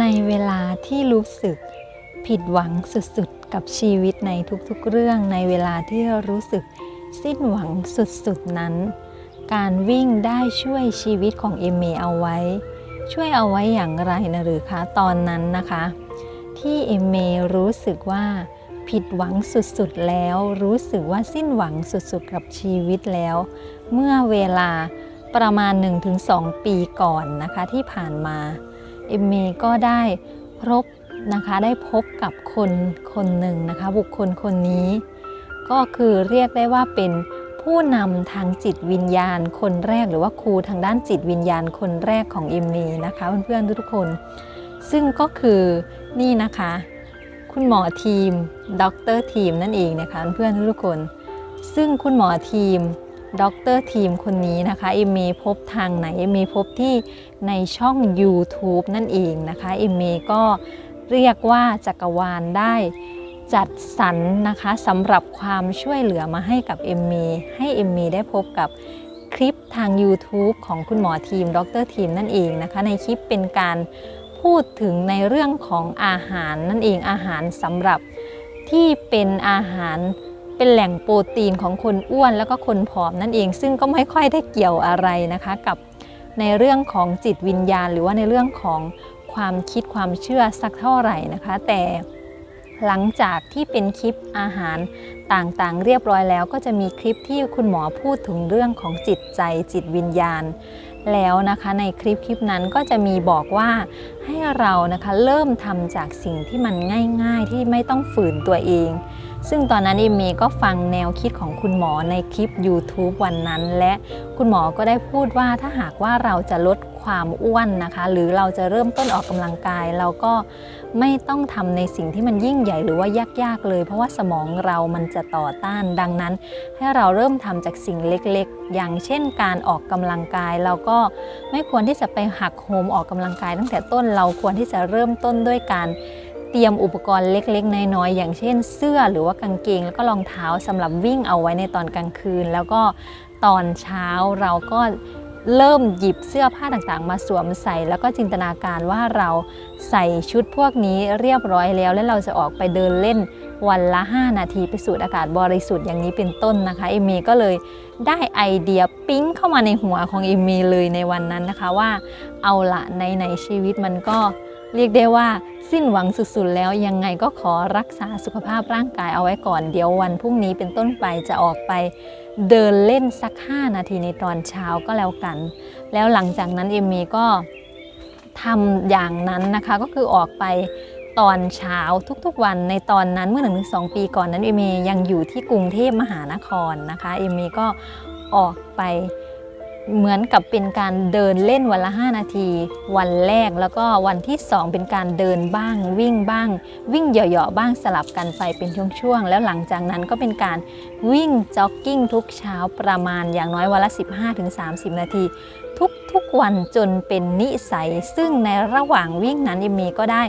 ในเวลาที่รู้สึกผิดหวังสุดๆ กับชีวิตในทุกๆเรื่อง ในเวลาที่รู้สึกสิ้นหวังสุดๆนั้น การวิ่งได้ช่วยชีวิตของเอเมเอาไว้ ช่วยเอาไว้อย่างไรนะหรือคะตอนนั้นนะคะ ที่เอเมรู้สึกว่าผิดหวังสุดๆแล้ว รู้สึกว่าสิ้นหวังสุดๆ กับชีวิตแล้ว เมื่อเวลาประมาณ 1-2 ปีก่อนนะคะที่ผ่านมา เอมเมก็ได้พบนะคะได้พบกับคนคนหนึ่งนะคะ บุคคลคนนี้ ก็คือเรียกได้ว่าเป็นผู้นำทางจิตวิญญาณคนแรกหรือว่าครูทางด้านจิตวิญญาณคนแรกของเอมเมนะคะเพื่อนๆทุกคน ซึ่งก็คือนี่นะคะ คุณหมอทีมด็อกเตอร์ทีมนั่นเองนะคะเพื่อนๆทุกคน ซึ่งคุณหมอทีม ด็อกเตอร์ทีมคนนี้นะคะ เอมเมพบทางไหน เอมเมพบที่ในช่อง YouTube นั่นเองนะคะ เอมเมก็เรียกว่าจักรวาลได้จัดสรรนะคะสำหรับความช่วยเหลือมาให้กับเอมเมให้เอมเมได้พบกับคลิปทาง YouTube ของคุณหมอทีม ดรทีมนั่นเองนะคะ ในคลิปเป็นการพูดถึงในเรื่องของอาหารนั่นเองอาหารสำหรับที่เป็นอาหาร เป็นแหล่งโปรตีนของคนอ้วนแล้วก็คนผอมนั่นเอง ซึ่งก็ไม่ค่อยได้เกี่ยวอะไรนะคะกับในเรื่องของจิตวิญญาณ หรือว่าในเรื่องของความคิดความเชื่อสักเท่าไหร่นะคะ แต่หลังจากที่เป็นคลิปอาหารต่างๆ เรียบร้อยแล้ว ก็จะมีคลิปที่คุณหมอพูดถึงเรื่องของจิตใจจิตวิญญาณ แล้วนะคะในคลิปคลิปนั้นก็จะมีบอกว่าให้เรานะคะเริ่มทำจากสิ่งที่มันง่าย ๆ ที่ไม่ต้องฝืนตัวเอง ซึ่งตอนนั้นเอมมี่ก็ฟังแนวคิดของคุณหมอในคลิป YouTube วันนั้น และคุณหมอก็ได้พูดว่าถ้าหากว่าเราจะลดความอ้วนนะคะ หรือเราจะเริ่มต้นออกกำลังกาย เราก็ไม่ต้องทำในสิ่งที่มันยิ่งใหญ่หรือว่ายากๆเลย เพราะว่าสมองเรามันจะต่อต้านดังนั้น ให้เราเริ่มทำจากสิ่งเล็กๆ อย่างเช่นการออกกำลังกาย เราก็ไม่ควรที่จะไปหักโหมออกกำลังกายตั้งแต่ต้นเราควรที่จะเริ่มต้นด้วยการเตรียมอุปกรณ์เล็กๆ น้อยๆ อย่างเช่นเสื้อหรือว่ากางเกง แล้วก็รองเท้าสำหรับวิ่งเอาไว้ในตอนกลางคืน แล้วก็ตอนเช้าเราก็ เริ่มหยิบเสื้อผ้าต่างๆ มาสวมใส่ แล้วก็จินตนาการว่าเราใส่ชุดพวกนี้เรียบร้อยแล้ว และเราจะออกไปเดินเล่นวันละ 5 นาทีไปสูดอากาศบริสุทธิ์อย่างนี้เป็นต้นนะคะเอมีก็เลยได้ไอเดียปิ๊งเข้ามาในหัวของเอมีเลยในวันนั้นนะคะว่า เอาละในในชีวิตมันก็ เรียกได้ว่าสิ้นหวังสุดๆ แล้วยังไงก็ขอรักษาสุขภาพร่างกายเอาไว้ก่อน เดี๋ยววันพรุ่งนี้เป็นต้นไปจะออกไปเดินเล่นสัก 5 นาทีในตอนเช้าก็แล้วกัน แล้วหลังจากนั้นเอมมี่ก็ทำอย่างนั้นนะคะก็คือออกไปตอนเช้าทุกๆวันในตอนนั้นเมื่อหนึ่งถึงสองปีก่อนนั้นเอมมี่ยังอยู่ที่กรุงเทพมหานครนะคะเอมมี่ก็ออกไป เหมือนกับเป็นการเดินเล่นวันละ 5 นาที วันแรกแล้วก็วันที่ 2 เป็นการเดินบ้าง วิ่งบ้าง วิ่งเหยาะๆบ้างสลับกันไปเป็นช่วงๆ แล้วหลังจากนั้นก็เป็นการวิ่งจ็อกกิ้งทุกเช้าประมาณอย่างน้อยวันละ 15-30 นาที ทุกๆวันจนเป็นนิสัย ซึ่งในระหว่างวิ่งนั้นเอมมีก็ได้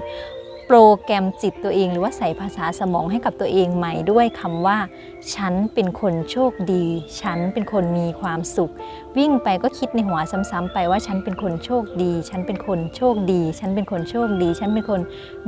รแกรมจิตตัวเอง หรือว่าใส่ภาษาสมองให้กับตัวเองใหม่ด้วยคำว่า ฉันเป็นคนโชคดี ฉันเป็นคนมีความสุข วิ่งไปก็คิดในหัวซ้ำๆไปว่าฉันเป็นคนโชคดี ฉันเป็นคนโชคดี ฉันเป็นคนโชคดี ฉันเป็นคน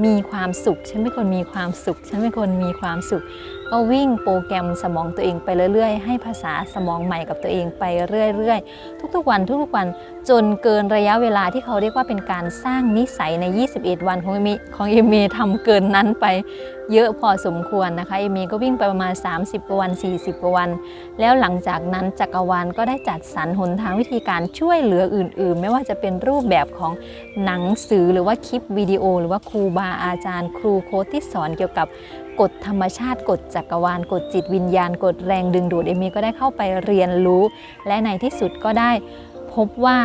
มีความสุข ฉันเป็นคนมีความสุข ฉันเป็นคนมีความสุข ก็วิ่งโปรแกรมสมองตัวเองไปเรื่อยๆ ให้ภาษาสมองใหม่กับตัวเองไปเรื่อยๆ ทุกๆวันทุกๆวันจนเกินระยะเวลาที่เขาเรียกว่าเป็นการสร้างนิสัยใน 21 วันของเอมีของเอมีทำเกินนั้นไปเยอะพอสมควรนะคะเอมีก็วิ่งไปประมาณ 30กว่าวัน 40กว่าวัน แล้วหลังจากนั้นจักรวาลก็ได้จัดสรรหนทางวิธีการช่วยเหลืออื่น ๆ ไม่ว่าจะเป็นรูปแบบของหนังสือหรือว่าคลิปวิดีโอ หรือว่าครูบาอาจารย์ ครูโค้ชที่สอนเกี่ยวกับกฎธรรมชาติกฎจักรวาลกฎจิตวิญญาณกฎแรงดึงดูดเอมี่ก็ได้เข้าไปเรียนรู้ และในที่สุดก็ได้พบว่า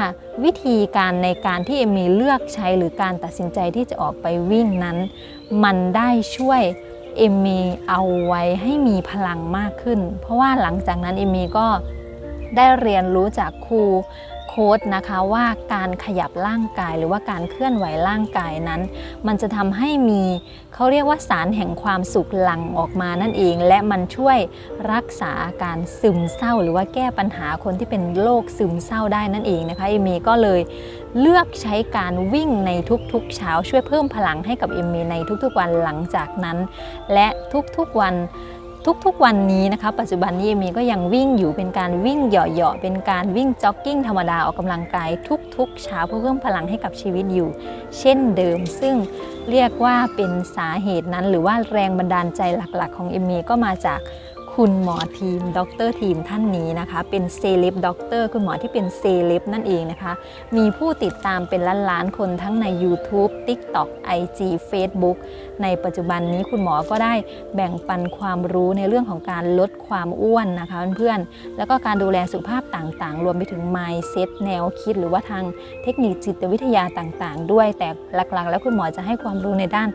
วิธีการในการที่เอมมีเลือกใช้หรือการตัดสินใจที่จะออกไปวิ่งนั้น มันได้ช่วยเอมมีเอาไว้ให้มีพลังมากขึ้น เพราะว่าหลังจากนั้นเอมมีก็ได้เรียนรู้จากครู โค้ดนะคะว่าการขยับร่างกายหรือว่าการเคลื่อนไหวร่างกายนั้น มันจะทำให้มีเขาเรียกว่าสารแห่งความสุขหลั่งออกมานั่นเอง และมันช่วยรักษาอาการซึมเศร้า หรือว่าแก้ปัญหาคนที่เป็นโรคซึมเศร้าได้นั่นเองนะคะเอมมี่ก็เลยเลือกใช้การวิ่งในทุกๆ เช้าช่วยเพิ่มพลังให้กับเอมมี่ในทุกๆวันหลังจากนั้น และทุกๆวัน ทุกๆวันนี้นะคะปัจจุบันนี้เอมมี่ก็ยังวิ่งอยู่เป็นการวิ่งเหยาะๆเป็นการวิ่งจ็อกกิ้งธรรมดาออกกำลังกายทุกๆเช้าเพื่อเพิ่มพลังให้กับชีวิตอยู่ เช่นเดิม ซึ่งเรียกว่าเป็นสาเหตุนั้น หรือว่าแรงบันดาลใจหลักๆ ของเอมมี่ก็มาจาก คุณหมอทีมด็อกเตอร์ทีมท่านนี้นะคะ เป็นเซเลบด็อกเตอร์คุณหมอที่เป็นเซเลบนั่นเองนะคะ มีผู้ติดตามเป็นล้านๆคนทั้งใน YouTube TikTok IG Facebook ในปัจจุบันนี้คุณหมอก็ได้แบ่งปันความรู้ในเรื่องของการลดความอ้วนนะคะเพื่อนๆ แล้วก็การดูแลสุขภาพต่างๆ รวมไปถึง mindset แนวคิด หรือว่าทางเทคนิคจิตวิทยาต่างๆ ด้วยแต่หลักๆ แล้วคุณหมอจะให้ความรู้ในด้าน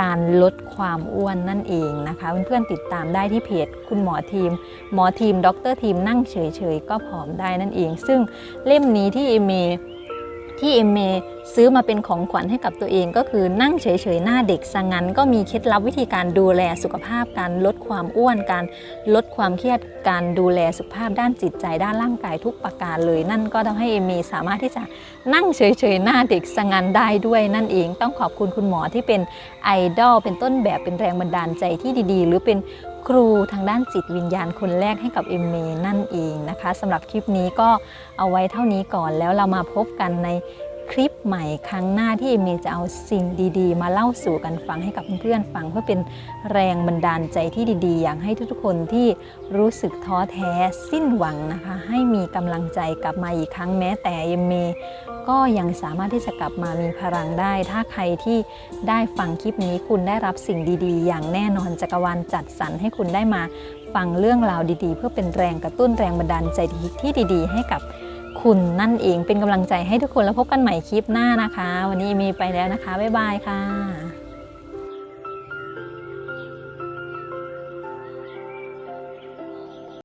การลดความอ้วนนั่นเองนะคะ เพื่อนๆติดตามได้ที่เพจคุณหมอทีม หมอทีมด็อกเตอร์ทีมนั่งเฉยๆ ก็ผอมได้นั่นเอง ซึ่งเล่มนี้ที่เอเม ที่เอมเมซื้อมาเป็นของขวัญให้กับตัวเองก็คือนั่งเฉยๆ หน้าเด็กสังงันก็มีเคล็ดลับวิธีการดูแลสุขภาพการลดความอ้วนการลดความเครียดการดูแลสุขภาพด้านจิตใจด้านร่างกายทุกประการเลย นั่นก็ทำให้เอมมีสามารถที่จะนั่งเฉยๆ หน้าเด็กสังงันได้ด้วยนั่นเองต้องขอบคุณคุณหมอที่เป็นไอดอลเป็นต้นแบบเป็นแรงบันดาลใจที่ดี ๆ หรือเป็น ครูทางด้านจิตวิญญาณคนแรกให้กับเอมเมนั่นเองนะคะสำหรับคลิปนี้ก็เอาไว้เท่านี้ก่อนแล้วเรามาพบกันใน คลิปใหม่ครั้งหน้าที่เอเมจะเอาสิ่งดีๆ มาเล่าสู่กันฟังให้กับเพื่อนๆฟังเพื่อเป็นแรงบันดาลใจที่ดีๆ อยากให้ทุกๆคนที่รู้สึกท้อแท้สิ้นหวังนะคะ ให้มีกำลังใจกลับมาอีกครั้งแม้แต่เอเมก็ยังสามารถที่จะกลับมามีพลังได้ ถ้าใครที่ได้ฟังคลิปนี้คุณได้รับสิ่งดีๆ อย่างแน่นอนจักรวาลจัดสรรให้คุณได้มาฟังเรื่องราวดีๆ เพื่อเป็นแรงกระตุ้นแรงบันดาลใจที่ดีๆ ให้กับ คุณนั่นเองเป็นกำลังใจให้ทุกคนแล้วพบกันใหม่คลิปหน้านะคะ วันนี้มีไปแล้วนะคะ บ๊ายบายค่ะ